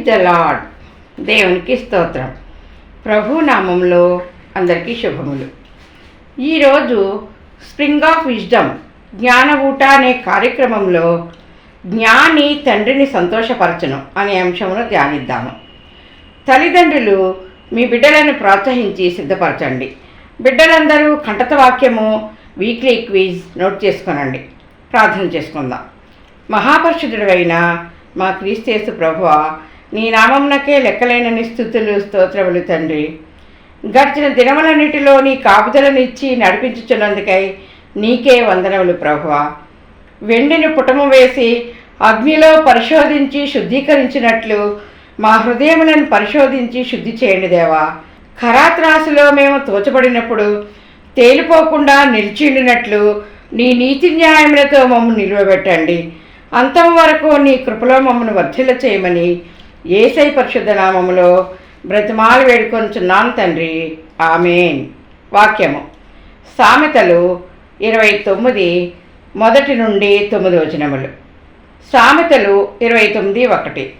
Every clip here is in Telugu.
ప్రైజ్ ద లాడ్ దేవునికి స్తోత్రం. ప్రభు నామంలో అందరికీ శుభములు. ఈరోజు స్ప్రింగ్ ఆఫ్ విజ్డమ్ జ్ఞాన ఊట అనే కార్యక్రమంలో జ్ఞాని తండ్రిని సంతోషపరచను అనే అంశమును ధ్యానిద్దాము. తల్లిదండ్రులు మీ బిడ్డలను ప్రోత్సహించి సిద్ధపరచండి. బిడ్డలందరూ కంఠత వాక్యము వీక్లీ క్విజ్ నోట్ చేసుకునండి. ప్రార్థన చేసుకుందాం. మహాపరిషుడైన మా క్రీస్తేసు ప్రభువ నీ నామంనకే లెక్కలేనని స్థుతులు స్తోత్రములు తండ్రి. గడిచిన దినములన్నిటిలో నీ కాపుదలనిచ్చి నడిపించుచున్నందుకై నీకే వందనములు ప్రభువ. వెండిని పుటము వేసి అగ్నిలో పరిశోధించి శుద్ధీకరించినట్లు మా హృదయములను పరిశోధించి శుద్ధి చేయండి దేవా. ఖరాత్రాసులో మేము తోచబడినప్పుడు తేలిపోకుండా నిలిచిండినట్లు నీ నీతి న్యాయములతో మమ్మల్ని నిలువబెట్టండి. అంతం వరకు నీ కృపలో మమ్మల్ని వర్ధిల్ల చేయమని ఏసై పరిశుద్ధ నామములో బ్రతిమాలు వేడుకొంచున్నాను తండ్రి. ఆమెన్. వాక్యము. సామెతలు ఇరవై తొమ్మిది మొదటి నుండి తొమ్మిది వచనములు. సామెతలు ఇరవై తొమ్మిది ఒకటి.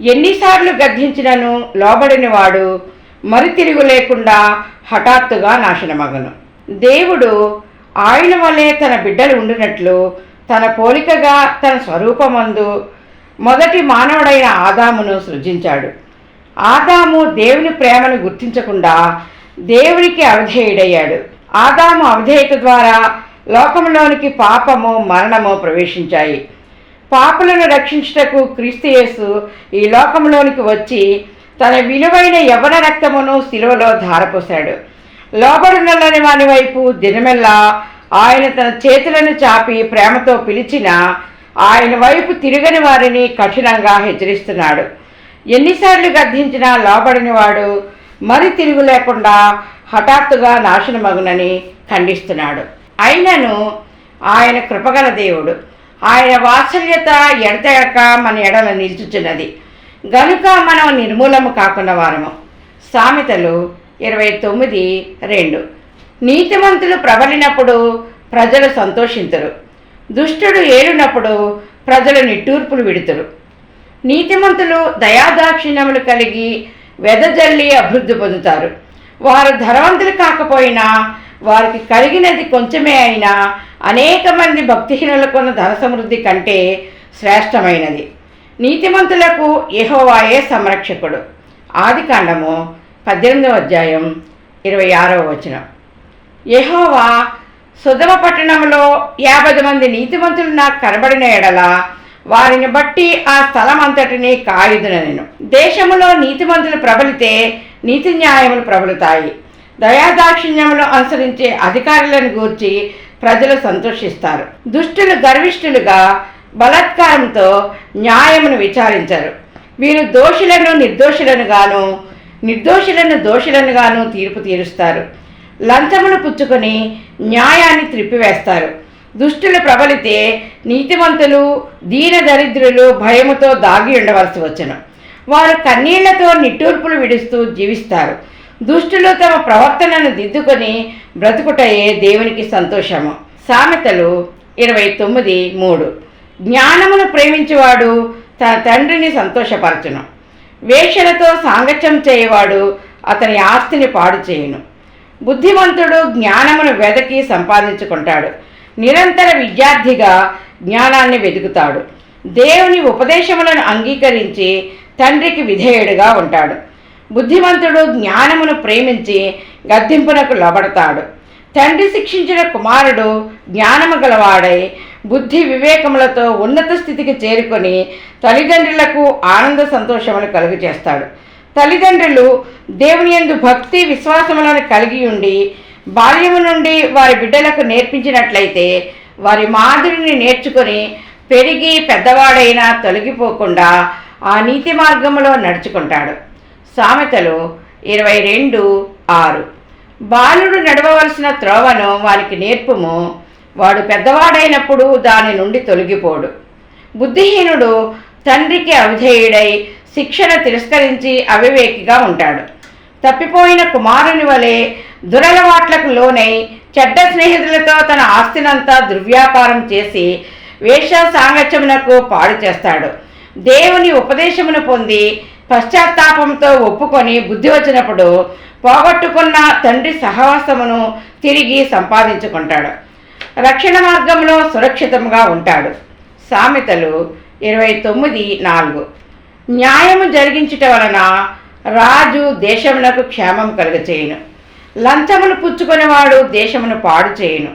ఎన్నిసార్లు గద్దించినను లోబడినవాడు మరి తిరుగు లేకుండా హఠాత్తుగా నాశనమగను. దేవుడు ఆయన వలె తన బిడ్డలు ఉండినట్లు తన పోలికగా తన స్వరూపమందు మొదటి మానవుడైన ఆదామును సృజించాడు. ఆదాము దేవుని ప్రేమను గుర్తించకుండా దేవునికి అవధేయుడయ్యాడు. ఆదాము అవధేయత ద్వారా లోకంలోనికి పాపము మరణము ప్రవేశించాయి. పాపులను రక్షించుటకు క్రీస్తుయేసు ఈ లోకంలోనికి వచ్చి తన విలువైన యవన రక్తమును శిలువలో ధారపోశాడు. లోబడునల్లని వాని వైపు దినమెల్లా ఆయన తన చేతులను చాపి ప్రేమతో పిలిచిన ఆయన వైపు తిరగని వారిని కఠినంగా హెచ్చరిస్తున్నాడు. ఎన్నిసార్లు గద్దించినా లోబడినవాడు మరి తిరుగు లేకుండా హఠాత్తుగా నాశనమగునని ఖండిస్తున్నాడు. అయినను ఆయన కృపగల దేవుడు. ఆయన వాత్సల్యత ఎడతెగక మన ఎడల నిల్చుచున్నది. గనుక మనం నిర్మూలము కాకుండా వారము. సామెతలు ఇరవై తొమ్మిది రెండు. నీతిమంతులు ప్రబలినప్పుడు ప్రజలు సంతోషించరు దుష్టుడు ఏలునప్పుడు ప్రజలు నిట్టూర్పులు విడుతురు. నీతిమంతులు దయాదాక్షిణ్యములు కలిగి వెదజల్లి అభివృద్ధి పొందుతారు. వారు ధనవంతులు కాకపోయినా వారికి కలిగినది కొంచెమే అయినా అనేక మంది భక్తిహీనులకున్న ధన సమృద్ధి కంటే శ్రేష్టమైనది. నీతిమంతులకు యెహోవాయే సంరక్షకుడు. ఆది కాండము పద్దెనిమిదవ అధ్యాయం ఇరవై ఆరవ వచనం. ఎహోవా సుధమ పట్టణంలో యాభై మంది నీతిమంతులు నాకు కనబడిన ఎడల వారిని బట్టి ఆ స్థలం అంతటిని నేను. దేశంలో నీతిమంతులు ప్రబలితే నీతి న్యాయములు ప్రబలుతాయి. దయాదాక్షిణ్యములు అనుసరించే అధికారులను గూర్చి ప్రజలు సంతోషిస్తారు. దుష్టులు గర్విష్ఠులుగా బలాత్కారంతో న్యాయమును విచారించరు. వీరు దోషులను నిర్దోషులను గాను నిర్దోషులను దోషులను గాను తీర్పు తీరుస్తారు. లంచమును పుచ్చుకొని న్యాయాన్ని త్రిప్పివేస్తారు. దుష్టులు ప్రబలితే నీతిమంతులు దీన దరిద్రులు భయముతో దాగి ఉండవలసి వచ్చును. వారు కన్నీళ్ళతో నిట్టూర్పులు విడుస్తూ జీవిస్తారు. దుష్టులు తమ ప్రవర్తనను దిద్దుకొని బ్రతుకుటయే దేవునికి సంతోషము. సామెతలు ఇరవై తొమ్మిది మూడు. జ్ఞానమును ప్రేమించేవాడు తన తండ్రిని సంతోషపరచును. వేషలతో సాంగత్యం చేయవాడు అతని ఆస్తిని పాడు చేయును. బుద్ధిమంతుడు జ్ఞానమును వెదకి సంపాదించుకుంటాడు. నిరంతర విద్యార్థిగా జ్ఞానాన్ని వెతుకుతాడు దేవుని ఉపదేశములను అంగీకరించి తండ్రికి విధేయుడుగా ఉంటాడు. బుద్ధిమంతుడు జ్ఞానమును ప్రేమించి గద్దింపునకు లోబడతాడు. తండ్రి శిక్షించిన కుమారుడు జ్ఞానము గలవాడై బుద్ధి వివేకములతో ఉన్నత స్థితికి చేరుకొని తల్లిదండ్రులకు ఆనంద సంతోషములు కలుగు చేస్తాడు తల్లిదండ్రులు దేవుని యందు భక్తి విశ్వాసములను కలిగి ఉండి బాల్యము నుండి వారి బిడ్డలకు నేర్పించినట్లయితే వారి మాదిరిని నేర్చుకొని పెరిగి పెద్దవాడైనా తొలగిపోకుండా ఆ నీతి మార్గంలో నడుచుకుంటాడు. సామెతలు ఇరవై రెండు ఆరు. బాలుడు నడవవలసిన త్రోవను వారికి నేర్పుము. వాడు పెద్దవాడైనప్పుడు దాని నుండి తొలగిపోడు. బుద్ధిహీనుడు తండ్రికి అవిధేయుడై శిక్షణ తిరస్కరించి అవివేకిగా ఉంటాడు. తప్పిపోయిన కుమారుని వలె దురలవాట్లకు లోనై చెడ్డ స్నేహితులతో తన ఆస్తినంతా దుర్వ్యాపారం చేసి వేష సాంగత్యమునకు పాడు చేస్తాడు. దేవుని ఉపదేశమును పొంది పశ్చాత్తాపంతో ఒప్పుకొని బుద్ధి వచ్చినప్పుడు పోగొట్టుకున్న తండ్రి సహవాసమును తిరిగి సంపాదించుకుంటాడు. రక్షణ మార్గంలో సురక్షితంగా ఉంటాడు. సామెతలు ఇరవై తొమ్మిది నాలుగు. న్యాయము జరిగించుట వలన రాజు దేశమునకు క్షేమం కలుగచేయును. లంచమును పుచ్చుకునేవాడు దేశమును పాడు చేయును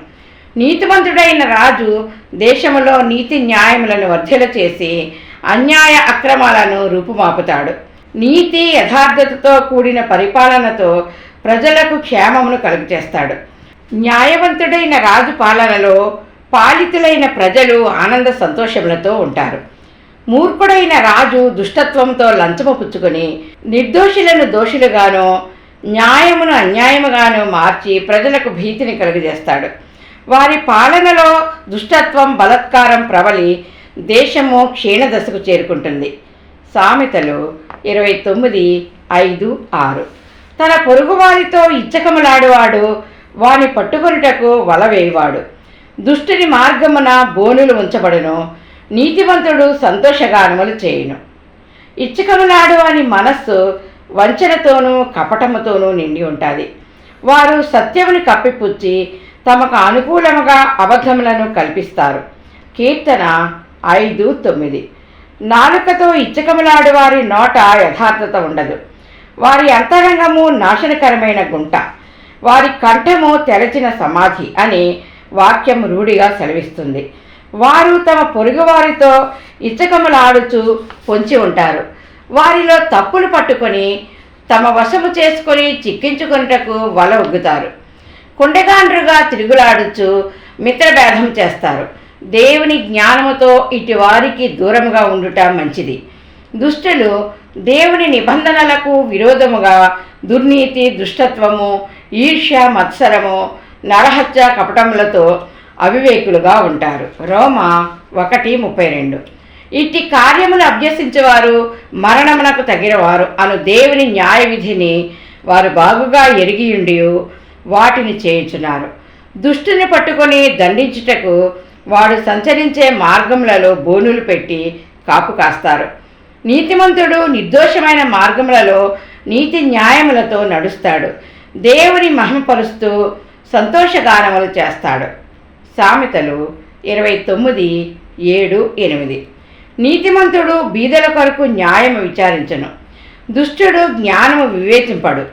నీతివంతుడైన రాజు దేశములో నీతి న్యాయములను వర్ధల చేసి అన్యాయ అక్రమాలను రూపుమాపుతాడు. నీతి యథార్థతతో కూడిన పరిపాలనతో ప్రజలకు క్షేమమును కలుగచేస్తాడు. న్యాయవంతుడైన రాజు పాలనలో పాలితులైన ప్రజలు ఆనంద సంతోషములతో ఉంటారు. మూర్ఖుడైన రాజు దుష్టత్వంతో లంచమపుచ్చుకొని నిర్దోషులను దోషులుగానో న్యాయమును అన్యాయముగాను మార్చి ప్రజలకు భీతిని కలుగజేస్తాడు. వారి పాలనలో దుష్టత్వం బలత్కారం ప్రబలి దేశము క్షీణదశకు చేరుకుంటుంది. సామెతలు ఇరవై తొమ్మిది ఐదు ఆరు. తన పొరుగువారితో ఇచ్చకములాడువాడు వాని పట్టుకొనుటకు వలవేయవాడు దుష్టుని మార్గమున బోనులు ఉంచబడును నీతివంతుడు సంతోషగానములు చేయును. ఇచ్చకమునాడు అని మనస్సు వంచనతోనూ కపటముతోనూ నిండి ఉంటుంది. వారు సత్యముని కప్పిపుచ్చి తమకు అనుకూలముగా అబద్ధములను కల్పిస్తారు. కీర్తన ఐదు తొమ్మిది. నాలుకతో ఇచ్చకములాడు వారి నోట యథార్థత ఉండదు. వారి అంతరంగము నాశనకరమైన గుంట. వారి కంఠము తెరచిన సమాధి అని వాక్యం రూఢిగా సెలవిస్తుంది. వారు తమ పొరుగువారితో ఇచ్చకములాడుచు పొంచి ఉంటారు. వారిలో తప్పులు పట్టుకొని తమ వశము చేసుకొని చిక్కించుకొనుటకు వల ఉగ్గుతారు. కుండగాండ్రుగా తిరుగులాడుచు మిత్రభేదం చేస్తారు. దేవుని జ్ఞానముతో ఇటు వారికి దూరంగా ఉండుట మంచిది. దుష్టులు దేవుని నిబంధనలకు విరోధముగా దుర్నీతి దుష్టత్వము ఈర్ష్య మత్సరము నరహత్య కపటములతో అవివేకులుగా ఉంటారు. రోమ ఒకటి ముప్పై రెండు. ఇట్టి కార్యములు అభ్యసించేవారు మరణమునకు తగినవారు. అను దేవుని న్యాయ విధిని వారు బాగుగా ఎరిగియుండి వాటిని చేయించున్నారు. దుష్టుని పట్టుకొని దండించుటకు వాడు సంచరించే మార్గములలో బోనులు పెట్టి కాపు కాస్తారు. నీతిమంతుడు నిర్దోషమైన మార్గములలో నీతి న్యాయములతో నడుస్తాడు. దేవుని మహిమపరుస్తూ సంతోషగానములు చేస్తాడు. సామెతలు ఇరవై తొమ్మిది ఏడు ఎనిమిది. నీతిమంతుడు బీదల కొరకు న్యాయము విచారించను. దుష్టుడు జ్ఞానము వివేచింపడు.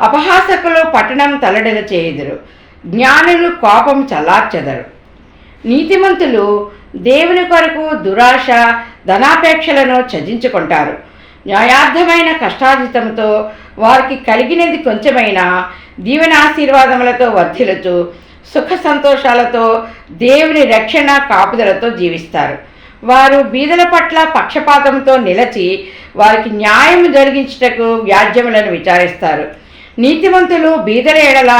అపహాసకులు పట్టణం తలడెల చేయుదురు. జ్ఞానులు కోపం చల్లార్చెదరు. నీతిమంతులు దేవుని కొరకు దురాశ ధనాపేక్షలను చజించుకుంటారు న్యాయార్థమైన కష్టార్జితంతో వారికి కలిగినది కొంచెమైనా దీవెనాశీర్వాదములతో వర్ధిలుతూ సుఖ సంతోషాలతో దేవుని రక్షణ కాపుదలతో జీవిస్తారు. వారు బీదల పట్ల పక్షపాతంతో నిలచి వారికి న్యాయం జరిగించుటకు వ్యాజ్యములను విచారిస్తారు. నీతివంతులు బీదల ఎడల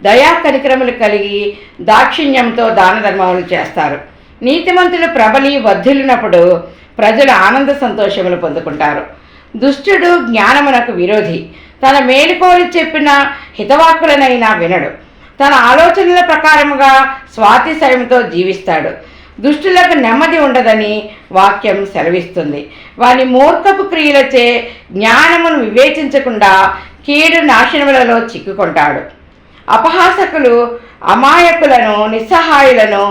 దయా కనికరములు కలిగి దాక్షిణ్యంతో దాన ధర్మములు చేస్తారు. నీతిమంతులు ప్రబలి వర్ధిల్లినప్పుడు ప్రజలు ఆనంద సంతోషములు పొందుకుంటారు. దుష్టుడు జ్ఞానమునకు విరోధి తన మేలుకోలు చెప్పిన హితవాక్కులనైనా వినడు. తన ఆలోచనల ప్రకారముగా స్వాతిశయంతో జీవిస్తాడు. దుష్టులకు నెమ్మది ఉండదని వాక్యం సెలవిస్తుంది. వాని మూర్ఖపు క్రియలచే జ్ఞానమును వివేచించకుండా కీడు నాశనములలో చిక్కుకుంటాడు. అపహాసకులు అమాయకులను నిస్సహాయులను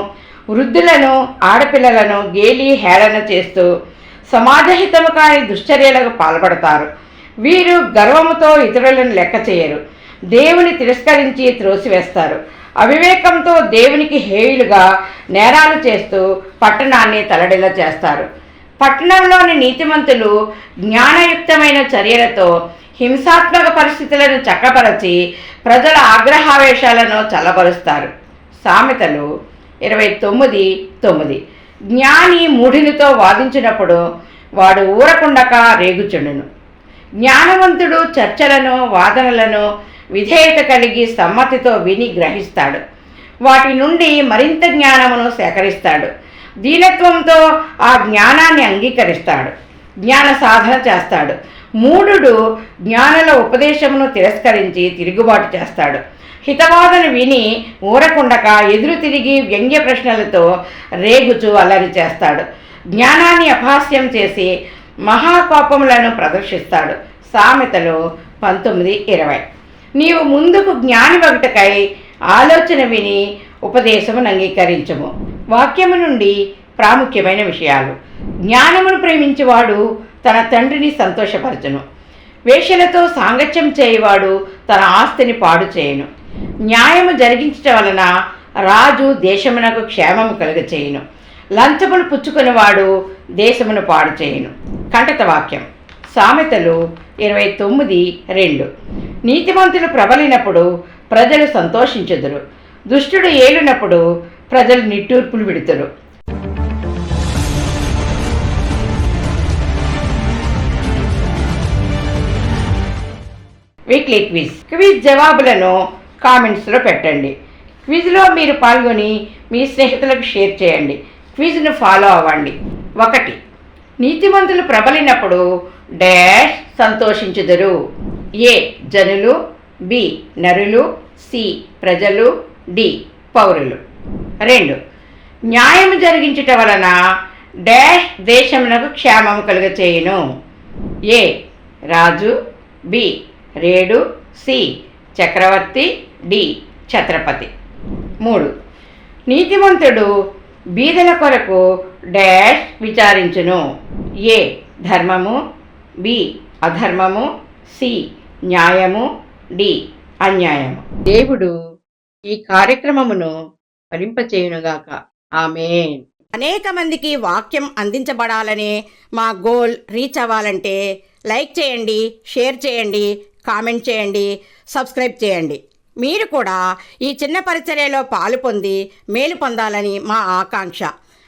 వృద్ధులను ఆడపిల్లలను గేలి హేళన చేస్తూ సమాజహితము కాని దుశ్చర్యలకు పాల్పడతారు. వీరు గర్వముతో ఇతరులను లెక్క చేయరు దేవుని తిరస్కరించి త్రోసివేస్తారు. అవివేకంతో దేవునికి హేయులుగా నేరాలు చేస్తూ పట్టణాన్ని తలడిలా చేస్తారు. పట్టణంలోని నీతిమంతులు జ్ఞానయుక్తమైన చర్యలతో హింసాత్మక పరిస్థితులను చక్కపరచి ప్రజల ఆగ్రహావేశాలను చల్లబరుస్తారు. సామెతలు ఇరవై తొమ్మిది తొమ్మిది. జ్ఞాని మూఢినితో వాదించినప్పుడు వాడు ఊరకుండక రేగుచుండును. జ్ఞానవంతుడు చర్చలను వాదనలను విధేయత కలిగి సమ్మతితో విని గ్రహిస్తాడు. వాటి నుండి మరింత జ్ఞానమును సేకరిస్తాడు. దీనత్వంతో ఆ జ్ఞానాన్ని అంగీకరిస్తాడు. జ్ఞాన సాధన చేస్తాడు. మూఢుడు జ్ఞానుల ఉపదేశమును తిరస్కరించి తిరుగుబాటు చేస్తాడు. హితవాదను విని ఊరకుండక ఎదురు తిరిగి వ్యంగ్య ప్రశ్నలతో రేగుచు అల్లరి చేస్తాడు. జ్ఞానాన్ని అపహాస్యం చేసి మహాకోపములను ప్రదర్శిస్తాడు. సామెతలు పంతొమ్మిది ఇరవై. నీవు ముందుకు జ్ఞాని ఒకటకై ఆలోచన విని ఉపదేశమును అంగీకరించము. వాక్యము నుండి ప్రాముఖ్యమైన విషయాలు. జ్ఞానమును ప్రేమించేవాడు తన తండ్రిని సంతోషపరచును. వేషలతో సాంగత్యం చేయవాడు తన ఆస్తిని పాడు చేయను. న్యాయము జరిగించటం వలన రాజు దేశమునకు క్షేమము కలుగచేయును. లంచమును పుచ్చుకునేవాడు దేశమును పాడు చేయను. కంటత వాక్యం. సామెతలు ఇరవై తొమ్మిది రెండు. నీతిమంతులు ప్రబలినప్పుడు ప్రజలు సంతోషించుదురు. దుష్టుడు ఏలినప్పుడు ప్రజలు నిట్టూర్పులు విడుతురు. Weekly quiz. క్విజ్ జవాబులను కామెంట్స్లో పెట్టండి. క్విజ్లో మీరు పాల్గొని మీ స్నేహితులకు షేర్ చేయండి. క్విజ్ను ఫాలో అవ్వండి. ఒకటి. నీతిమంతులు ప్రబలినప్పుడు డాష్ సంతోషించుదురు. ఏ జనులు బి నరులు సి ప్రజలు డి పౌరులు. రెండు న్యాయం జరిగించుట వలన డాష్ దేశమునకు క్షేమము కలుగచేయును. ఏ రాజు బి రేడు సి చక్రవర్తి డి ఛత్రపతి. మూడు నీతిమంతుడు బీదల కొరకు డాష్ విచారించును. ఏ. ధర్మము. బి. అధర్మము. సి. న్యాయము. డి. అన్యాయము. దేవుడు ఈ కార్యక్రమమును ఫలింపచేయునుగాక. ఆమెన్. అనేక మందికి వాక్యం అందించబడాలనే మా గోల్ రీచ్ అవ్వాలంటే లైక్ చేయండి షేర్ చేయండి కామెంట్ చేయండి సబ్స్క్రైబ్ చేయండి. మీరు కూడా ఈ చిన్న పరిచర్యలో పాలు పొంది మేలు పొందాలని మా ఆకాంక్ష.